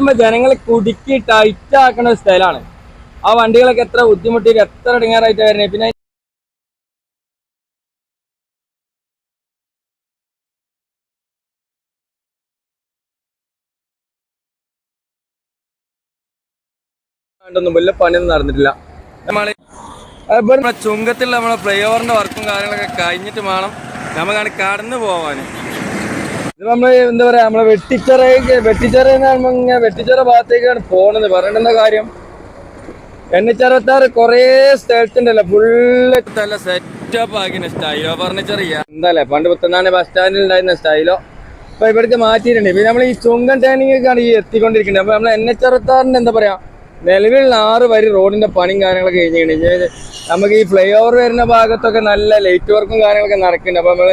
എത്തുമ്പോ ജനങ്ങളെ കുടുക്കി ടൈറ്റ് ആക്കുന്ന ഒരു സ്ഥലമാണ് ആ വണ്ടികളൊക്കെ എത്ര ബുദ്ധിമുട്ടിയിട്ട് എത്ര ഇടങ്ങാറായിട്ട് വരുന്നത് പിന്നെ വലിയ പണിയൊന്നും നടന്നിട്ടില്ല. നമ്മൾ ചുങ്കത്തിലുള്ള നമ്മളെ ഫ്ലൈ ഓവറിന്റെ വർക്കും കാര്യങ്ങളൊക്കെ കഴിഞ്ഞിട്ട് വേണം നമുക്കാണ് കടന്നു പോവാൻ ഇത് നമ്മൾ എന്താ പറയാ നമ്മളെ വെട്ടിച്ചിറ ഇങ്ങനെ വെട്ടിച്ചിറ ഭാഗത്തേക്കാണ് പോണത്. പറയേണ്ട കാര്യം? എണ്ണൂറ്ററുപത്താറ് കൊറേ സ്ഥലത്തുണ്ടല്ലോ ഫുള്ള് നല്ല സെറ്റപ്പ് ആക്കിയ സ്റ്റൈലോ ഫർണിച്ചർ എന്താല്ലേ പണ്ട് പുത്തനാണ് ബസ് സ്റ്റാൻഡിൽ ഉണ്ടായിരുന്ന സ്റ്റൈലോ അപ്പൊ ഇവിടേക്ക് മാറ്റിയിട്ടുണ്ട്. പിന്നെ നമ്മൾ ഈ ചുങ്കൻ ടേണിങ്ങൊക്കെയാണ് ഈ എത്തിക്കൊണ്ടിരിക്കുന്നത്. അപ്പൊ നമ്മൾ അറുപത്താറിന്റെ എന്താ പറയാ നിലവിൽ ആറ് വരി റോഡിന്റെ പണിയും കാര്യങ്ങളൊക്കെ കഴിഞ്ഞിട്ടുണ്ട് നമുക്ക് ഈ ഫ്ലൈ ഓവർ വരുന്ന ഭാഗത്തൊക്കെ നല്ല ലൈറ്റ് വർക്കും കാര്യങ്ങളൊക്കെ നടക്കുന്നുണ്ട്. അപ്പൊ നമ്മൾ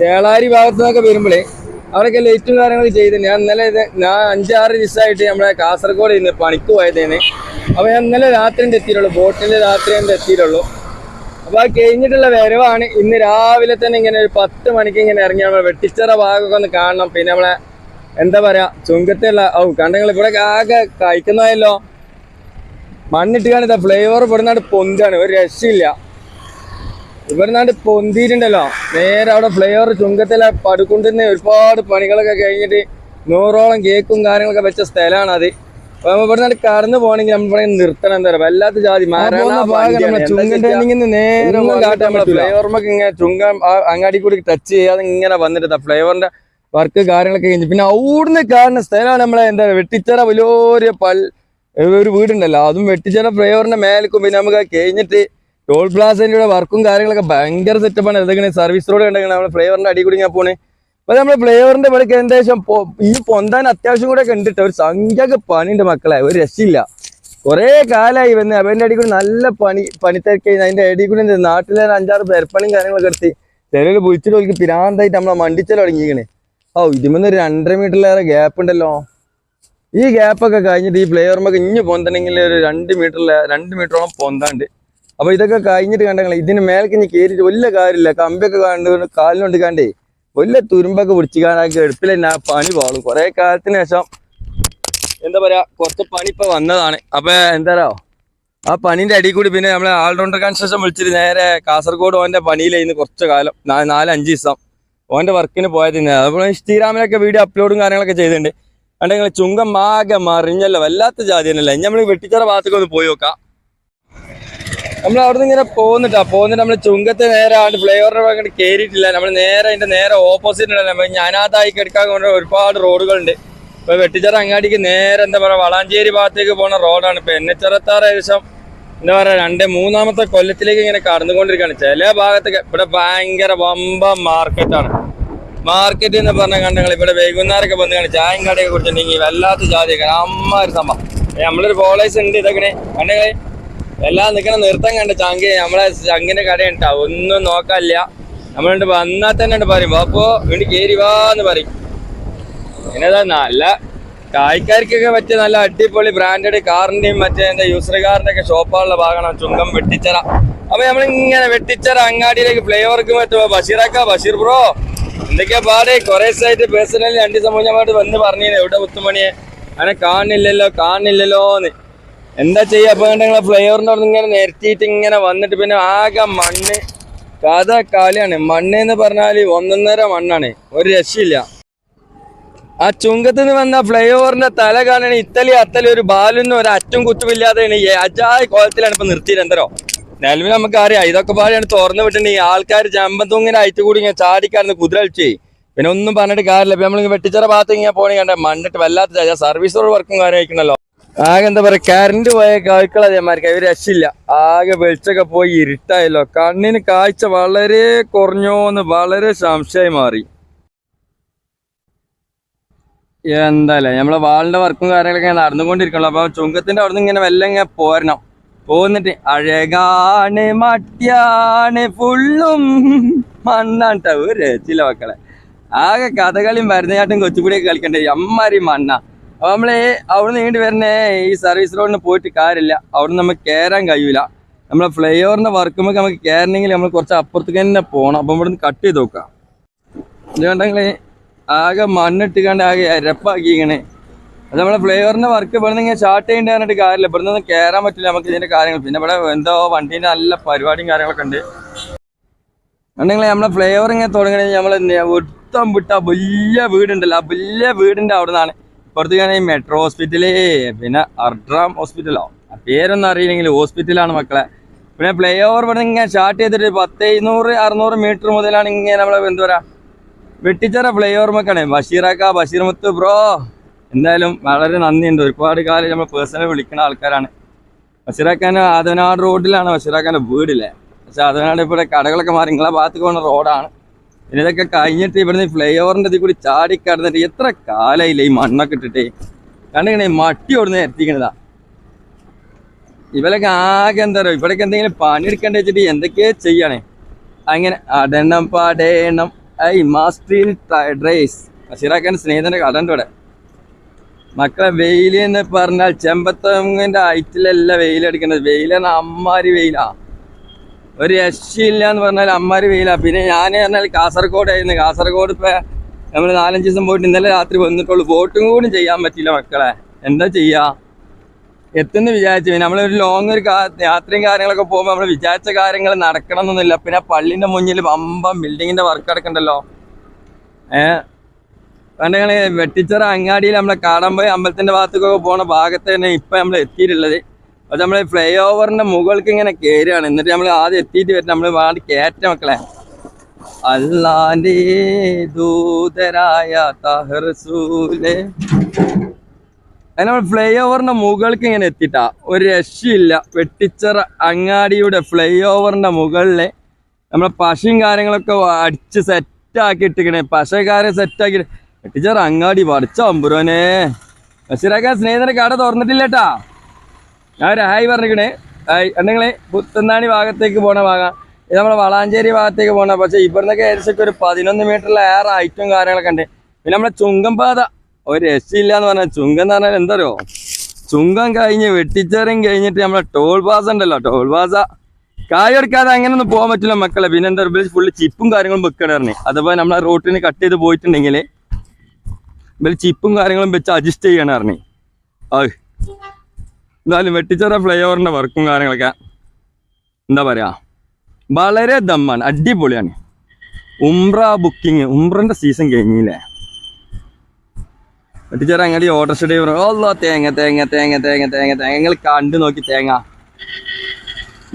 ചേളാരി ഭാഗത്തു നിന്നൊക്കെ വരുമ്പോഴേ അവിടെയൊക്കെ ലൈറ്റും കാര്യങ്ങൾ ചെയ്ത് ഞാൻ ഇന്നലെ ഇത് ഞാൻ അഞ്ചാറ് ദിവസമായിട്ട് നമ്മളെ കാസർഗോഡ് ഇന്ന് പണിക്ക് പോയതേന്. അപ്പോൾ ഞാൻ ഇന്നലെ രാത്രി എത്തിയിട്ടുള്ളൂ. ബോട്ടിൽ രാത്രി എത്തിയിട്ടുള്ളൂ. അപ്പോൾ ആ കഴിഞ്ഞിട്ടുള്ള വരവാണ്. ഇന്ന് രാവിലെ തന്നെ ഇങ്ങനെ ഒരു പത്ത് മണിക്ക് ഇങ്ങനെ ഇറങ്ങി നമ്മളെ വെട്ടിച്ചറ ഭാഗമൊക്കെ ഒന്ന് കാണണം. പിന്നെ നമ്മളെ എന്താ പറയുക ചുങ്കത്തുള്ള ഔ കണ്ടങ്ങൾ ഇവിടെ ആകെ കഴിക്കുന്നതല്ലോ മണ്ണിട്ട് കാണിത ഫ്ലേവർ ഇവിടുന്നാണ്ട് പൊന്താണ് ഒരു രക്ഷയില്ല. ഇവിടുന്നാണ്ട് പൊന്തിയിട്ടുണ്ടല്ലോ. നേരെ അവിടെ ഫ്ലേവർ ചുങ്കത്തിലെ പടുക്കുണ്ടിന്ന് ഒരുപാട് പണികളൊക്കെ കഴിഞ്ഞിട്ട് നൂറോളം കേക്കും കാര്യങ്ങളൊക്കെ വെച്ച സ്ഥലമാണ് അത്. അപ്പൊ നമ്മൾ നിന്ന് കടന്നു പോകണമെങ്കിൽ നമ്മൾ ഇവിടെ നിർത്തണം. എന്താ പറയുക വല്ലാത്ത ജാതി. ഇങ്ങനെ ചുങ്ക അങ്ങാടി കൂടി ടച്ച് ചെയ്യാതെ ഇങ്ങനെ വന്നിട്ട് ഫ്ലേവറിന്റെ വർക്ക് കാര്യങ്ങളൊക്കെ കഴിഞ്ഞു. പിന്നെ അവിടുന്ന് കാണുന്ന സ്ഥലമാണ് നമ്മളെ എന്താ പറയുക വെട്ടിച്ചിറ വലിയൊരു പൽ ഒരു വീടുണ്ടല്ലോ. അതും വെട്ടിച്ചിറ ഫ്ലേവറിന്റെ മേലക്കും പിന്നെ നമുക്ക് കഴിഞ്ഞിട്ട് ടോൾ പ്ലാസന്റെ വർക്കും കാര്യങ്ങളൊക്കെ ഭയങ്കര സെറ്റപ്പാണ് എന്തെങ്കിലും സർവീസ് റോഡ് കണ്ടെങ്കിൽ നമ്മുടെ ഫ്ലേവറിന്റെ അടി കൂടി ഞാൻ പോണേ. അപ്പൊ നമ്മുടെ ഫ്ലേവറിന്റെ പണിക്ക് ഏകദേശം ഈ പൊന്താൻ അത്യാവശ്യം കൂടെ കണ്ടിട്ട് ഒരു സംഖ്യക്ക് പണിയുണ്ട് മക്കളെ. ഒരു രക്ഷയില്ല. കുറേ കാലമായി വന്ന്. അവന്റെ അടി കൂടി നല്ല പണി പണിത്തേക്ക് അതിന്റെ അടി കൂടി നാട്ടിലെ അഞ്ചാറ് പെരപ്പണിയും കാര്യങ്ങളൊക്കെ എടുത്ത് തെരുവിൽ വിളിച്ചിട്ട് ഓൽക്ക് പിരാന്തായിട്ട് നമ്മളെ മണ്ടിച്ചൽ തുടങ്ങിയിരിക്കണേ ഓ ഇതിമെന്ന് ഒരു രണ്ടര മീറ്ററിലേറെ ഗ്യാപ്പ് ഉണ്ടല്ലോ. ഈ ഗ്യാപ്പൊക്കെ കഴിഞ്ഞിട്ട് ഈ പ്ലെയർമൊക്കെ ഇഞ്ഞ് പൊന്തണെങ്കിൽ ഒരു രണ്ട് മീറ്ററിലെ രണ്ട് മീറ്ററോളം പൊന്താണ്ട്. അപ്പൊ ഇതൊക്കെ കഴിഞ്ഞിട്ട് കണ്ടെങ്കിൽ ഇതിന് മേലേക്ക് ഇനി കയറിയിട്ട് വലിയ കാര്യമില്ല. കമ്പിയൊക്കെ കണ്ട് കാലിനൊണ്ട് കണ്ടേ വലിയ തുരുമ്പൊക്കെ പിടിച്ച് കാണാൻ എടുപ്പില്ല എന്നാ പണി പാളും. കുറെ കാലത്തിന് ശേഷം എന്താ പറയാ കുറച്ച് പണി ഇപ്പൊ വന്നതാണ്. അപ്പൊ എന്താ ആ പണിന്റെ അടി കൂടി പിന്നെ നമ്മളെ ആൾറൗണ്ടർ കൺസ്ട്രക്ഷൻ വിളിച്ചിട്ട് നേരെ കാസർഗോഡ് ഓന്റെ പണിയിലായിരുന്നു കുറച്ച് കാലം. നാലഞ്ച് ദിവസം. ഓന്റെ വർക്കിന് പോയതിന് അതുപോലെ ഇൻസ്റ്റഗ്രാമിലൊക്കെ വീഡിയോ അപ്ലോഡും കാര്യങ്ങളൊക്കെ ചെയ്തിട്ടുണ്ട്. കണ്ടെങ്കിൽ ചുങ്കം ആകെ മറിഞ്ഞല്ലോ. വല്ലാത്ത ജാതി തന്നെയല്ല? ഇനി നമ്മൾ വെട്ടിച്ചറ ഭാഗത്തേക്ക് ഒന്ന് പോയി നോക്കാം. നമ്മൾ അവിടെ നിന്ന് ഇങ്ങനെ പോകുന്നിട്ടാ പോകുന്നിട്ട് നമ്മൾ ചുങ്കത്തെ നേരെ ആണ്ട് ഫ്ലേവറിന്റെ ഭാഗത്ത് കയറിയിട്ടില്ല നമ്മൾ നേരെ അതിന്റെ നേരെ ഓപ്പോസിറ്റ് ഉണ്ടല്ലോ ഞാനാതായി കിടക്കാൻ കൊണ്ട് ഒരുപാട് റോഡുകളുണ്ട്. ഇപ്പൊ വെട്ടിച്ചറ അങ്ങാടിക്ക് നേരെ എന്താ പറയാ വളാഞ്ചേരി ഭാഗത്തേക്ക് പോണ റോഡാണ്. ഇപ്പൊ എന്നെ ചെറുത്താറ് ഏകദേശം എന്താ പറയാ രണ്ട് മൂന്നാമത്തെ കൊല്ലത്തിലേക്ക് ഇങ്ങനെ കടന്നുകൊണ്ടിരിക്കുകയാണ് ചില ഭാഗത്തൊക്കെ ഇവിടെ ഭയങ്കര വമ്പ മാർക്കറ്റാണ്. മാർക്കറ്റ് എന്ന് പറഞ്ഞ കണ്ടങ്ങൾ ഇവിടെ വൈകുന്നേരമൊക്കെ വന്നു കാണി ചായം കടയൊക്കെ കുറിച്ചിട്ടുണ്ടെങ്കിൽ വല്ലാത്ത ജാതിയൊക്കെ ഒരു സംഭവം. നമ്മളൊരു പോളേഴ്സ് ഉണ്ട് ഇതൊക്കെ കണ്ടങ്ങളെ എല്ലാം നിൽക്കണ നിർത്തം കണ്ട ചങ്കി നമ്മളെ ചങ്കിന്റെ കടയുണ്ടാ ഒന്നും നോക്കാനില്ല നമ്മളുണ്ട് വന്നാൽ തന്നെ ഉണ്ട് പറയും അപ്പോ വീണ്ടും കേറി വാന്ന് പറയും. പിന്നെ നല്ല കായ്ക്കാർക്കൊക്കെ പറ്റിയ നല്ല അടിപൊളി ബ്രാൻഡഡ് കാറിന്റെയും മറ്റേ എന്താ യൂസർ കാറിന്റെ ഒക്കെ ഷോപ്പുള്ള ഭാഗമാണ് ചുങ്കം വെട്ടിച്ചറ. അപ്പൊ നമ്മളിങ്ങനെ വെട്ടിച്ചറ അങ്ങാടിയിലേക്ക് ഫ്ലേവർക്ക് പറ്റുമോ ബഷീറാക്ക ബഷീർ ബ്രോ. എന്തൊക്കെയാ പാടെ? കുറെ ദിവസമായിട്ട് പേഴ്സണലി രണ്ട് സമൂഹമായിട്ട് വന്ന് പറഞ്ഞു എവിടെ മുത്തുമണിയെ? അങ്ങനെ കാണില്ലല്ലോ കാണില്ലല്ലോന്ന് എന്താ ചെയ്യാ? അപ്പൊ നിങ്ങളെ ഫ്ലേവറിന്റെ അവിടെ ഇങ്ങനെ നിരത്തിയിട്ട് ഇങ്ങനെ വന്നിട്ട് പിന്നെ ആകെ മണ്ണ് കഥ കാലിയാണ്. മണ്ണ് എന്ന് പറഞ്ഞാൽ ഒന്നൊന്നര മണ്ണാണ്. ഒരു രക്ഷയില്ല. ആ ചുങ്കത്ത് നിന്ന് വന്ന ഫ്ലൈ ഓവറിന്റെ തല കാണണ ഇത്തലി അത്തലി ഒരു ബാലൊന്നും ഒരു അറ്റും കുത്തുമില്ലാതെ അജായ കോലത്തിലാണ് ഇപ്പൊ നിർത്തിയത്. എന്തരോ? നിലവിൽ നമുക്ക് അറിയാം ഇതൊക്കെ പാടിയാണ് തുറന്നു വിട്ടിട്ടുണ്ടെങ്കിൽ ആൾക്കാർ ചമ്പത്തൂങ്ങിനെ അയച്ചു കൂടി ഇങ്ങനെ ചാടിക്കാരുന്ന് കുതിര പിന്നെ ഒന്നും പറഞ്ഞിട്ട് കാര്യമില്ല. ഇപ്പൊ നമ്മൾ വെട്ടിച്ചിറ ഭാഗത്ത് ഇങ്ങനെ കണ്ട? മണ്ണിട്ട് വല്ലാത്ത സർവീസ് വർക്കും കാര്യം അയക്കണല്ലോ ആകെ എന്താ പറയാ കറണ്ട് പോയ കാഴ്ക്കൾ അതേമാർക്ക് അവർ രക്ഷയില്ല. ആകെ വെളിച്ചൊക്കെ പോയി ഇരുട്ടായല്ലോ. കണ്ണിന് കാഴ്ച വളരെ കുറഞ്ഞോന്ന് വളരെ സംശയമായി മാറി. എന്താല്ലേ നമ്മളെ വാളിന്റെ വർക്കും കാര്യങ്ങളൊക്കെ നടന്നുകൊണ്ടിരിക്കണല്ലോ. അപ്പൊ ചുങ്കത്തിന്റെ അവിടെ നിന്ന് ഇങ്ങനെ വെല്ലം ഇങ്ങനെ പോരണം. പോന്നിട്ട് അഴകാണ് മട്ടിയാണ് ഫുള്ളും മണ്ണാട്ടോ ഒരു രചില്ല മക്കളെ. ആകെ കഥകളിയും ഭരതനാട്യം കൊച്ചുപുടിയൊക്കെ കളിക്കണ്ടേ? അമ്മാരി മണ്ണ. അപ്പൊ നമ്മൾ അവിടെ നീണ്ടി വരണേ ഈ സർവീസ് റോഡിന് പോയിട്ട് കാര്യമില്ല. അവിടെ നമുക്ക് കയറാൻ കഴിയൂല. നമ്മളെ ഫ്ലൈ ഓവറിന്റെ വർക്കുമ്പോൾ നമുക്ക് കയറണമെങ്കിൽ നമ്മൾ കുറച്ച് അപ്പുറത്തേക്ക് തന്നെ പോകണം അപ്പം ഇവിടെ നിന്ന് കട്ട് ചെയ്ത് നോക്കാം. ഇതുകൊണ്ടെങ്കിൽ ആകെ മണ്ണിട്ട് കണ്ട് ആകെ അരപ്പാക്കിക്കണേ അത് നമ്മളെ ഫ്ലൈ ഫ്ലേവറിന്റെ വർക്ക് ഇവിടെ നിന്ന് ഇങ്ങനെ സ്റ്റാർട്ട് ചെയ്യേണ്ടി പറഞ്ഞിട്ട് കാര്യമില്ല. ഇവിടെ നിന്ന് കയറാൻ പറ്റില്ല നമുക്ക് ഇതിന്റെ കാര്യങ്ങൾ. പിന്നെ ഇവിടെ എന്തോ വണ്ടീന്റെ നല്ല പരിപാടിയും കാര്യങ്ങളൊക്കെ ഉണ്ട്. ഉണ്ടെങ്കിൽ നമ്മളെ ഫ്ലൈ ഓവർ ഇങ്ങനെ തുടങ്ങണെങ്കിൽ നമ്മൾ ഒട്ടം വിട്ട വലിയ വീടുണ്ടല്ലോ. ആ വലിയ വീടിന്റെ അവിടെ നിന്നാണ് ഇപ്പുറത്തേക്കാണ് ഈ മെട്രോ ഹോസ്പിറ്റൽ പിന്നെ അർഡ്രാം ഹോസ്പിറ്റലോ പേരൊന്നും അറിയില്ലെങ്കിൽ ഹോസ്പിറ്റലാണ് മക്കളെ. പിന്നെ പ്ലേ ഓവർ ഇവിടെ ഇങ്ങനെ സ്റ്റാർട്ട് ചെയ്തിട്ട് പത്ത് ഇരുന്നൂറ് അറുന്നൂറ് മീറ്റർ മുതലാണ് ഇങ്ങനെ നമ്മളെ എന്താ പറയാ വെട്ടിച്ചറ ഫ്ലൈ ഓവർ മക്കാണ് ബഷീറാക്ക ബഷീർ മുത്ത് ബ്രോ എന്തായാലും വളരെ നന്ദിയുണ്ട്. ഒരുപാട് കാലം നമ്മൾ പേഴ്സണൽ വിളിക്കുന്ന ആൾക്കാരാണ്. ബഷീറാക്കാൻ ആദവനാട് റോഡിലാണ് ബഷീറാക്കാന്റെ വീടില്ലേ പക്ഷെ ആദവനാട് ഇവിടെ കടകളൊക്കെ മാറി. നിങ്ങളെ ഭാഗത്ത് പോകുന്ന റോഡാണ് പിന്നെ ഇതൊക്കെ കഴിഞ്ഞിട്ട് ഇവിടുന്ന് ഫ്ലൈ ഓവറിന്റെ കൂടി ചാടി കടന്നിട്ട് എത്ര കാലയില്ല ഈ മണ്ണൊക്കെ ഇട്ടിട്ട്? കണ്ടിങ്ങനെ മട്ടി ഓടുന്ന എത്തിക്കണതാ. ഇവരൊക്കെ ആകെ എന്താ പറയുക ഇവിടേക്ക് എന്തെങ്കിലും പണിയെടുക്കേണ്ട വെച്ചിട്ട് എന്തൊക്കെയാ ചെയ്യണേ. അങ്ങനെ അടണം പാടേണം. ഐ മാസ്റ്ററിൽ ഡ്രൈസ് ബഷീറാക്കാൻ സ്നേഹിതന്റെ കടണ്ട് ഇവിടെ. മക്കളെ വെയിൽ എന്ന് പറഞ്ഞാൽ ചെമ്പത്തങ്ങിന്റെ ഹൈറ്റിലല്ല വെയിലടിക്കുന്നത് വെയിലാണ് അമ്മാരി വെയിലാ. ഒരു രക്ഷയില്ല എന്ന് പറഞ്ഞാൽ അമ്മമാര് വെയില. പിന്നെ ഞാൻ പറഞ്ഞാൽ കാസർഗോഡ് ആയിരുന്നു കാസർഗോഡ് ഇപ്പൊ നമ്മൾ നാലഞ്ച് ദിവസം പോയിട്ട് ഇന്നലെ രാത്രി വന്നിട്ടുള്ളൂ. ബോട്ടും കൂടി ചെയ്യാൻ പറ്റില്ല മക്കളെ. എന്താ ചെയ്യാ? എത്തുന്ന വിചാരിച്ചു. പിന്നെ നമ്മളൊരു ലോങ് ഒരു യാത്രയും കാര്യങ്ങളൊക്കെ പോകുമ്പോൾ നമ്മൾ വിചാരിച്ച കാര്യങ്ങൾ നടക്കണം എന്നൊന്നുമില്ല. പിന്നെ പള്ളിന്റെ മുന്നിൽ വമ്പം ബിൽഡിങ്ങിന്റെ വർക്ക് നടക്കണ്ടല്ലോ? ഏഹ് പണ്ടെങ്കിൽ വെട്ടിച്ചിറ അങ്ങാടിയിൽ നമ്മളെ കാടമ്പോയി അമ്പലത്തിന്റെ ഭാഗത്തേക്കൊക്കെ പോണ ഭാഗത്ത് തന്നെ ഇപ്പൊ നമ്മൾ എത്തിയിട്ടുള്ളത്. അത് നമ്മളെ ഫ്ലൈ ഓവറിന്റെ മുകൾക്ക് ഇങ്ങനെ കയറുകയാണ് എന്നിട്ട് നമ്മൾ ആദ്യം എത്തിയിട്ട് വരും നമ്മൾ വേണ്ടി കയറ്റ മക്കളെ. അല്ലാന്റെ ദൂതരായ തഹർസൂലെ നമ്മൾ ഫ്ലൈ ഓവറിന്റെ മുകൾക്ക് ഇങ്ങനെ എത്തിട്ടാ ഒരു രക്ഷയില്ല. വെട്ടിച്ചറ അങ്ങാടിയുടെ ഫ്ലൈ ഓവറിന്റെ മുകളിലെ നമ്മളെ പശയും കാര്യങ്ങളൊക്കെ അടിച്ച് സെറ്റാക്കി ഇട്ടിക്കണേ പശക്കാരെ സെറ്റാക്കി വെട്ടിച്ചറ അങ്ങാടി വടിച്ച അമ്പുരോനെ. ബഷീറാക്കാൻ സ്നേഹിതന്റെ കട തുറന്നിട്ടില്ലേട്ടാ ഞാൻ ഒരു ഹായ് പറഞ്ഞിരിക്കണേ. ഉണ്ടെങ്കിലേ പുത്തന്നാണി ഭാഗത്തേക്ക് പോണ ഭാഗം. ഇത് നമ്മളെ വളാഞ്ചേരി ഭാഗത്തേക്ക് പോണ പക്ഷേ ഇവിടുന്നൊക്കെ ഏകദേശം ഒരു പതിനൊന്ന് മീറ്ററിൽ ഏറെ ഐറ്റവും കാര്യങ്ങളൊക്കെ ഉണ്ട്. പിന്നെ നമ്മളെ ചുങ്കം പാത. ഒരു രക്ഷയില്ല എന്ന് പറഞ്ഞാൽ ചുങ്കം എന്ന് പറഞ്ഞാൽ എന്തറിയോ? ചുങ്കം കഴിഞ്ഞ് വെട്ടിച്ചേറും കഴിഞ്ഞിട്ട് നമ്മളെ ടോൾ പാസ ഉണ്ടല്ലോ. ടോൾ പാസ കായെടുക്കാതെ അങ്ങനെ ഒന്നും പോകാൻ പറ്റില്ല മക്കളെ. പിന്നെ എന്താ പറയുക ഫുള്ള് ചിപ്പും കാര്യങ്ങളും വെക്കണേ അതുപോലെ നമ്മളെ റോട്ടിന് കട്ട് ചെയ്ത് പോയിട്ടുണ്ടെങ്കിൽ ഇവർ ചിപ്പും കാര്യങ്ങളും വെച്ച് അഡ്ജസ്റ്റ് ചെയ്യണ പറഞ്ഞേ. ആ എന്തായാലും വെട്ടിച്ചോറ ഫ്ലൈ ഓവറിന്റെ വർക്കും കാര്യങ്ങളൊക്കെ. എന്താ പറയാ? വളരെ ദമ്മാണ് അടിപൊളിയാണ്. ഉംറ ബുക്കിംഗ് ഉംറന്റെ സീസൺ കഴിഞ്ഞില്ലേ? വെട്ടിച്ചേറ അങ്ങോട്ട് ഓർഡർ ഡ്രൈവർ ഓല്ലോ തേങ്ങ തേങ്ങ തേങ്ങ തേങ്ങ തേങ്ങ തേങ്ങ. കണ്ടു നോക്കി തേങ്ങ.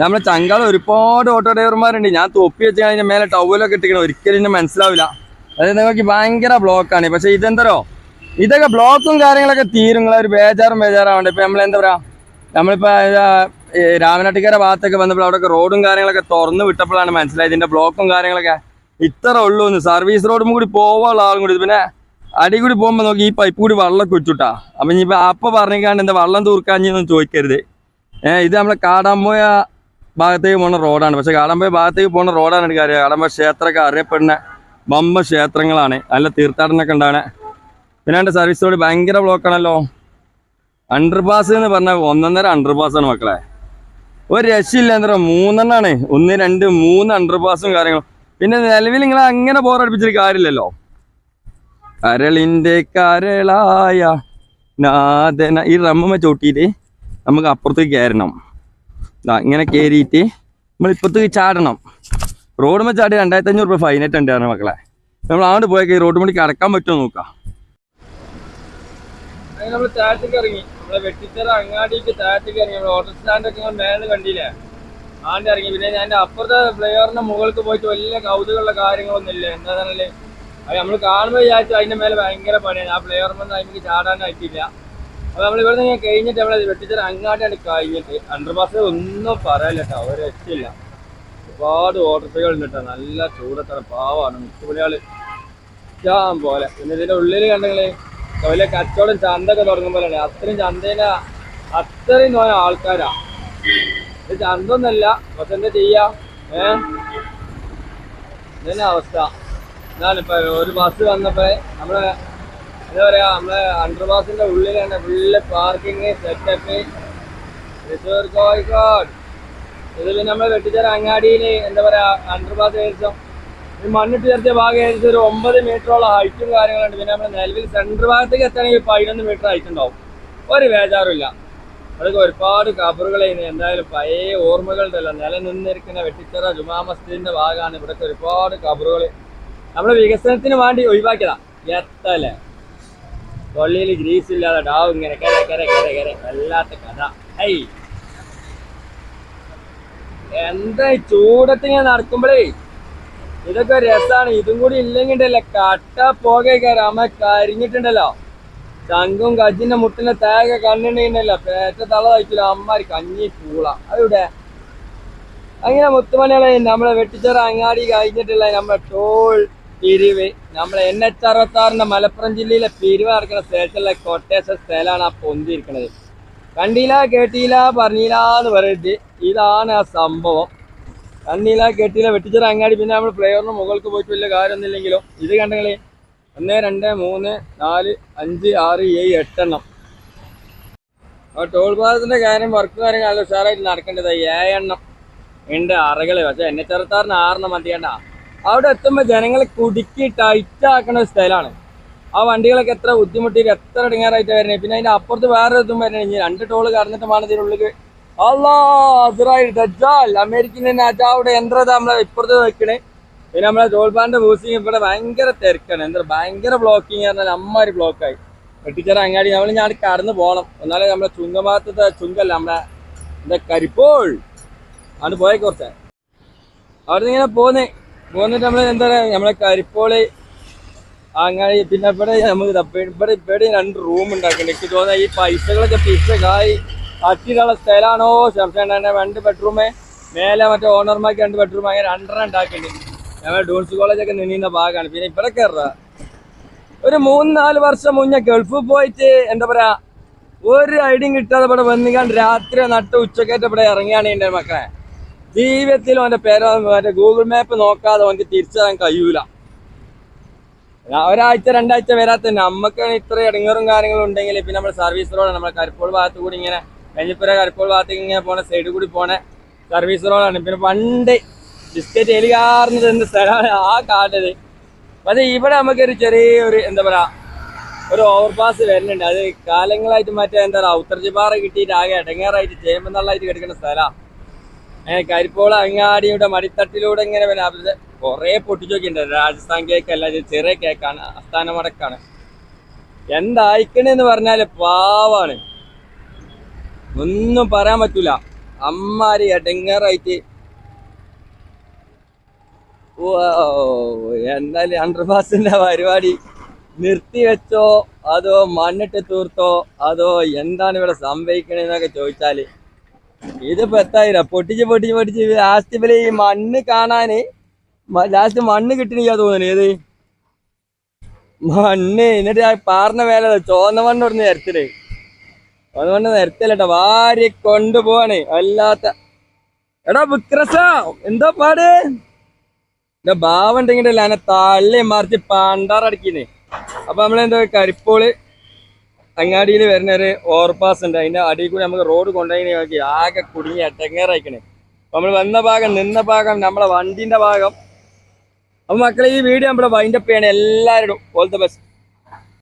നമ്മളെ ചങ്കാള ഒരുപാട് ഓട്ടോ ഡ്രൈവർമാരുണ്ട് ഞാൻ തൊപ്പി വെച്ച് കഴിഞ്ഞാൽ മേലെ ടവലൊക്കെ ഇട്ടിക്കണം ഒരിക്കലും എന്നെ മനസ്സിലാവില്ല. അതായത് നിങ്ങൾക്ക് ഭയങ്കര ബ്ലോക്കാണ് പക്ഷെ ഇതെന്തരോ ഇതൊക്കെ ബ്ലോക്കും കാര്യങ്ങളൊക്കെ തീരും. നിങ്ങളൊരു ബേജാറും ബേജാറാവണ്ട. ഇപ്പൊ നമ്മൾ എന്താ പറയാ നമ്മളിപ്പോ രാമനാട്ടിക്കര ഭാഗത്തൊക്കെ വന്നപ്പോൾ അവിടെയൊക്കെ റോഡും കാര്യങ്ങളൊക്കെ തുറന്നു വിട്ടപ്പോഴാണ് മനസ്സിലായത്. ഇതിന്റെ ബ്ലോക്കും കാര്യങ്ങളൊക്കെ ഇത്ര ഉള്ളൂ എന്ന് സർവീസ് റോഡും കൂടി പോവാനുള്ള ആളും കൂടി. പിന്നെ അടി കൂടി പോകുമ്പോൾ നോക്കി ഈ പൈപ്പ് കൂടി വെള്ളമൊക്കെ വെച്ചുട്ടാ അപ്പൊ ഇനി അപ്പൊ പറഞ്ഞിക്കാണ്ട് എന്താ വെള്ളം തൂർക്കാഞ്ഞൊന്നും ചോദിക്കരുത്. ഇത് നമ്മളെ കാടാമ്പോയ ഭാഗത്തേക്ക് പോകുന്ന റോഡാണ്. പക്ഷെ കാടാമ്പോയ ഭാഗത്തേക്ക് പോകുന്ന റോഡാണ് എനിക്ക് അറിയാം കാടാമ്പോയ ക്ഷേത്രമൊക്കെ അറിയപ്പെടുന്ന ബമ്പ ക്ഷേത്രങ്ങളാണ്. നല്ല തീർത്ഥാടനമൊക്കെ ഉണ്ടാണ് പിന്നെ സർവീസ് റോഡ് ഭയങ്കര ബ്ലോക്കാണല്ലോ അണ്ടർപാസ് എന്ന് പറഞ്ഞാൽ ഒന്നൊന്നര അണ്ടർപാസ് ആണ് മക്കളെ. ഒരു രക്ഷയില്ല എന്താ മൂന്നെണ്ണാണ്. ഒന്ന് രണ്ട് മൂന്ന് അണ്ടർപാസും കാര്യങ്ങളും. പിന്നെ നിലവിൽ നിങ്ങൾ അങ്ങനെ ബോറടിപ്പിച്ചിട്ട് കാര്യമില്ലല്ലോ. കരളിന്റെ കരളായ നാദന ഈ റമ്മ ചോട്ടിയിട്ട് നമുക്ക് അപ്പുറത്തേക്ക് കയറണം. അങ്ങനെ കയറിയിട്ട് നമ്മൾ ഇപ്പുറത്തേക്ക് ചാടണം. റോഡ് മേ ചാടി രണ്ടായിരത്തി അഞ്ഞൂറ് രൂപ ഫൈനായിട്ട് ഉണ്ടായിരുന്നു മക്കളെ. നമ്മൾ അങ്ങോട്ട് പോയേക്ക് റോഡ് മണിക്ക് കടക്കാൻ പറ്റുമോ നോക്കാം. നമ്മൾ താഴത്തേക്ക് ഇറങ്ങി. നമ്മളെ വെട്ടിത്തറ അങ്ങാടിക്ക് താഴത്തേക്ക് ഇറങ്ങി. നമ്മൾ ഓട്ടോ സ്റ്റാൻഡൊക്കെ ഇങ്ങനെ മേലെ കണ്ടില്ലേ? ആണ്ട് ഇറങ്ങി. പിന്നെ ഞാൻ അപ്പുറത്തെ ഫ്ലൈഓവറിന്റെ മുകൾക്ക് പോയിട്ട് വലിയ കൗതുകമുള്ള കാര്യങ്ങളൊന്നും ഇല്ല എന്താണെന്നല്ലേ അത് നമ്മൾ കാണുമ്പോൾ വിചാരിച്ചു അതിന്റെ മേലെ ഭയങ്കര പണിയാണ്. ആ ഫ്ലൈഓവറിനൊന്നും അതിലേക്ക് ചാടാനായിട്ടില്ല അപ്പൊ നമ്മൾ ഇവിടെ നിന്ന് കഴിഞ്ഞിട്ട് നമ്മളെ വെട്ടിത്തറ അങ്ങാട്ടാണ് കഴിഞ്ഞിട്ട് അണ്ടർപാസ് ഒന്നും പറയല്ല കേട്ടോ. ഒരു രക്ഷയില്ല ഒരുപാട് ഓട്ടോസുകൾ ഉണ്ട് നല്ല ചൂടത്തറ പാവാണ്. മുത്തുപണിയാൾ ഇഷ്ടം പോലെ. പിന്നെ ഇതിന്റെ ഉള്ളിൽ കണ്ടെങ്കിലേ വലിയ കച്ചവടം ചന്തൊക്കെ തുടങ്ങുമ്പോഴാണ്. അത്രയും ചന്തേന്റെ അത്രയും നോയ ആൾക്കാരാ. ഇത് ചന്തൊന്നല്ല പക്ഷെ എന്താ ചെയ്യാ? ഏ? ഇതന്നെ അവസ്ഥ. എന്നാണ് ഇപ്പൊ ഒരു ബസ് വന്നപ്പോ നമ്മളെ എന്താ പറയാ നമ്മളെ അണ്ടർ ഉള്ളിലാണ് full parking setup Thrissur Kozhikode. ഇത് നമ്മൾ വെട്ടിച്ചേര അങ്ങാടിയിൽ എന്താ പറയാ അണ്ടർ പാസ് ഏകദേശം ഈ മണ്ണിട്ട് ചേർത്ത ഭാഗം ഏകദേശം ഒരു ഒമ്പത് മീറ്ററോളം ഹൈറ്റും കാര്യങ്ങളുണ്ട്. പിന്നെ നമ്മുടെ നിലവിൽ സെൻട്രൽ ഭാഗത്തേക്ക് എത്തണമെങ്കിൽ പതിനൊന്ന് മീറ്റർ ഹൈറ്റ് ഉണ്ടാവും. ഒരു ബേജാറുമില്ല അതൊക്കെ ഒരുപാട് കബറുകൾ എന്തായാലും പഴയ ഓർമ്മകളുണ്ടല്ലോ. നിലനിന്നിരിക്കുന്ന വെട്ടിച്ചിറ ജുമാ മസ്ജിദിന്റെ ഭാഗമാണ് ഇവിടുത്തെ ഒരുപാട് കബറുകൾ നമ്മുടെ വികസനത്തിന് വേണ്ടി ഒഴിവാക്കിയതാ. എത്തല്ലേ പള്ളിയിൽ ഗ്രീസ് ഇല്ലാതെ ഡാവ് ഇങ്ങനെ കര കര കര കര. വല്ലാത്ത കഥ. ഐ എന്താ ചൂടത്ത് ഇങ്ങനെ നടക്കുമ്പോഴേ ഇതൊക്കെ രസാണ്. ഇതും കൂടി ഇല്ലെങ്കിണ്ടല്ലേ. കട്ട പോകേക്കാരം അമ്മ കരിഞ്ഞിട്ടുണ്ടല്ലോ. ചങ്കും കജിന്റെ മുട്ടിന്റെ തേക കണ്ണിണ്ടല്ലോ പേറ്റ തള കഴിച്ചില്ല അമ്മാരി കഞ്ഞി പൂള. അതിവിടെ? അങ്ങനെ മുത്തുമണികളെ നമ്മളെ വെട്ടിച്ചേറ അങ്ങാടി കഴിഞ്ഞിട്ടുള്ള നമ്മളെ ടോൾ പിരിവ്. നമ്മളെ എൻ എച്ച് അറുപത്താറിന്റെ മലപ്പുറം ജില്ലയിലെ പിരിവ് ഇറക്കുന്ന സ്ഥലത്തുള്ള കൊട്ടേശ സ്ഥലമാണ് ആ പൊന്തിയിരിക്കുന്നത് കണ്ടില്ല കേട്ടില്ല പറഞ്ഞില്ല എന്ന് പറയുന്നത് ഇതാണ് ആ സംഭവം. കണ്ടില്ല കെട്ടില വെട്ടിച്ചിറ അങ്ങാടി പിന്നെ നമ്മൾ പ്ലെയറിന് മുകൾക്ക് പോയിട്ട് വലിയ കാര്യമൊന്നുമില്ലെങ്കിലും? ഇത് കണ്ടെങ്കിൽ ഒന്ന് രണ്ട് മൂന്ന് നാല് അഞ്ച് ആറ് ഏഴ് എട്ടെണ്ണം. ആ ടോൾ പാസത്തിന്റെ കാര്യം വർക്ക് കാര്യങ്ങൾ നല്ല ഉഷാറായിട്ട് നടക്കേണ്ടത് ഏഴെണ്ണം. ഉണ്ട് അറകൾ പക്ഷെ എന്നെ ചെറുത്താറിന് ആറെണ്ണം മതിയണ്ട അവിടെ എത്തുമ്പോൾ ജനങ്ങളെ കുടുക്കി ടൈറ്റ് ആക്കുന്ന ഒരു സ്ഥലമാണ് ആ വണ്ടികളൊക്കെ എത്ര ബുദ്ധിമുട്ടിയിട്ട് എത്ര ഇടങ്ങാറായിട്ട് വരണേ പിന്നെ അതിന്റെ അപ്പുറത്ത് വേറെ ഇതും വരണേ രണ്ട് ടോൾ കടന്നിട്ട് വേണം ഇതിനുള്ളിൽ അല്ലാ അസ്രായേൽ ദജ്ജാൽ. അമേരിക്കൻ രാജാവിടെ യന്ത്രത നമ്മളെ ഇപ്പുറത്ത് വെക്കണേ പിന്നെ നമ്മളെ ടോൾപാന്റെ ബൂസിങ് ഇവിടെ ഭയങ്കര തിരക്കാണ്. എന്താ ഭയങ്കര ബ്ലോക്കിങ് പറഞ്ഞാൽ അമ്മാരി ബ്ലോക്കായി വെട്ടിച്ചേര അങ്ങാടി നമ്മൾ ഞാൻ കടന്നു പോകണം. എന്നാലേ നമ്മളെ ചുങ്കഭാഗത്തെ ചുങ്കല്ല നമ്മളെ എന്താ കരിപ്പോൾ. ആണ് പോയ കുറച്ച്. അവിടെ ഇങ്ങനെ പോന്നേ. പോന്നിട്ട് നമ്മൾ എന്താ പറയുക നമ്മളെ കരിപ്പോൾ അങ്ങനെ പിന്നെ ഇവിടെ നമുക്ക് ഇവിടെ ഇവിടെ രണ്ട് റൂം ഉണ്ടാക്കുന്നുണ്ട് എനിക്ക് തോന്നുന്നത് ഈ പൈസകളൊക്കെ പിച്ചക്കായി അട്ടിയുള്ള സ്ഥലമാണോ? ശംശാന്റെ രണ്ട് ബെഡ്റൂം മേലെ മറ്റേ ഓണർമാർക്ക് രണ്ട് ബെഡ്റൂം അങ്ങനെ രണ്ടെണ്ണം ഉണ്ടാക്കിയിട്ടുണ്ട്. ഞങ്ങൾ ഡൂൺസ് കോളേജൊക്കെ നിന്നിരുന്ന ഭാഗമാണ്. പിന്നെ ഇവിടെ കയറുക ഒരു മൂന്ന് നാല് വർഷം മുന്നേ ഗൾഫിൽ പോയിട്ട് എന്താ പറയാ ഒരു ഐഡിയും കിട്ടാതെ ഇവിടെ വന്നിക്കാണ്ട് രാത്രി നട്ട് ഉച്ചക്കേറ്റ് ഇവിടെ ഇറങ്ങിയാണ് എന്റെ മക്കളെ. ജീവിതത്തിൽ അവന്റെ പേരോ മറ്റേ ഗൂഗിൾ മാപ്പ് നോക്കാതെ അവനക്ക് തിരിച്ചറിയാൻ കഴിയൂല. ഒരാഴ്ച രണ്ടാഴ്ച വരാത്ത നമുക്ക് ഇത്ര ഇടങ്ങറും കാര്യങ്ങളും ഉണ്ടെങ്കിൽ പിന്നെ നമ്മുടെ സർവീസ് റോഡ് നമ്മുടെ കരിപ്പോൾ ഭാഗത്ത് കൂടി ഇങ്ങനെ കഞ്ഞിപ്പുര കരിപ്പോൾ ഭാഗത്തേക്ക് ഇങ്ങനെ പോണ സൈഡിൽ കൂടി പോണ. സർവീസ് റോഡാണ് പിന്നെ പണ്ട് ബിസ്ക്കറ്റ് എലി കാർന്നത് എന്ന സ്ഥലമാണ് ആ കാട്ടത്. പക്ഷേ ഇവിടെ നമുക്കൊരു ചെറിയൊരു എന്താ പറയാ ഒരു ഓവർപാസ് വരുന്നുണ്ട്. അത് കാലങ്ങളായിട്ട് മറ്റേ എന്താ പറയുക ഉത്തർജിപ്പാറ കിട്ടിയിട്ട് ആകെ ഇടങ്ങേറായിട്ട് ചേമ്പന്നള്ളായിട്ട് കിടക്കുന്ന സ്ഥലമാണ് ഏഹ് കരിപ്പോൾ അങ്ങാടിയുടെ മടിത്തട്ടിലൂടെ ഇങ്ങനെ അത് കുറേ പൊട്ടിച്ചു നോക്കിയിട്ടുണ്ട് രാജസ്ഥാൻ കേക്ക് അല്ല ചെറിയ കേക്കാണ് അസ്ഥാനമടക്കാണ് എന്തായിക്കണെന്ന് പറഞ്ഞാൽ പാവാണ്. ഒന്നും പറയാൻ പറ്റൂല. അമ്മാരി എടങ്ങറായിട്ട്. എന്നാലും അണ്ടർപാസിന്റെ പരിപാടി നിർത്തി വെച്ചോ അതോ മണ്ണിട്ട് തീർത്തോ അതോ എന്താണ് ഇവിടെ സംഭവിക്കണെന്നൊക്കെ ചോദിച്ചാൽ. ഇതിപ്പോ എത്തായിര പൊട്ടിച്ച് പൊട്ടിച്ച് പൊട്ടിച്ച് ലാസ്റ്റ് ഇവർ ഈ മണ്ണ് കാണാന് ലാസ്റ്റ് മണ്ണ് കിട്ടണില്ല തോന്നുന്നു. ഏത്? മണ്ണ്. എന്നിട്ട് ആ പാറിന മേലെ ചോന്ന മണ്ണ് ഇവിടുന്ന് നിരത്തിൽ ചോന്ന മണ്ണ് നിരത്തില്ലട്ടോ വാരി കൊണ്ടുപോവാണ്. അല്ലാത്ത എടാ വിക്രസ എന്താ പാട്? എന്റെ ഭാവം ഉണ്ടെങ്കിലല്ല എന്നെ തള്ളി മറിച്ച് പണ്ടാറടക്കിന്ന് അപ്പൊ നമ്മളെന്താ കരിപ്പോൾ അങ്ങാടിയിൽ വരുന്ന ഒരു ഓവർപാസ് ഉണ്ട്. അതിന്റെ അടിയിൽ കൂടി നമുക്ക് റോഡ് കൊണ്ടുപോയി നോക്കി. ആകെ കുടുങ്ങി എട്ടങ്ങേറായിക്കണേ നമ്മൾ വന്ന ഭാഗം നിന്ന ഭാഗം നമ്മളെ വണ്ടിന്റെ ഭാഗം. അപ്പൊ മക്കളെ ഈ വീഡിയോ നമ്മളെ വൈൻഡപ്പ് ചെയ്യണം എല്ലാവരും ഓൾ ദ ബെസ്റ്റ്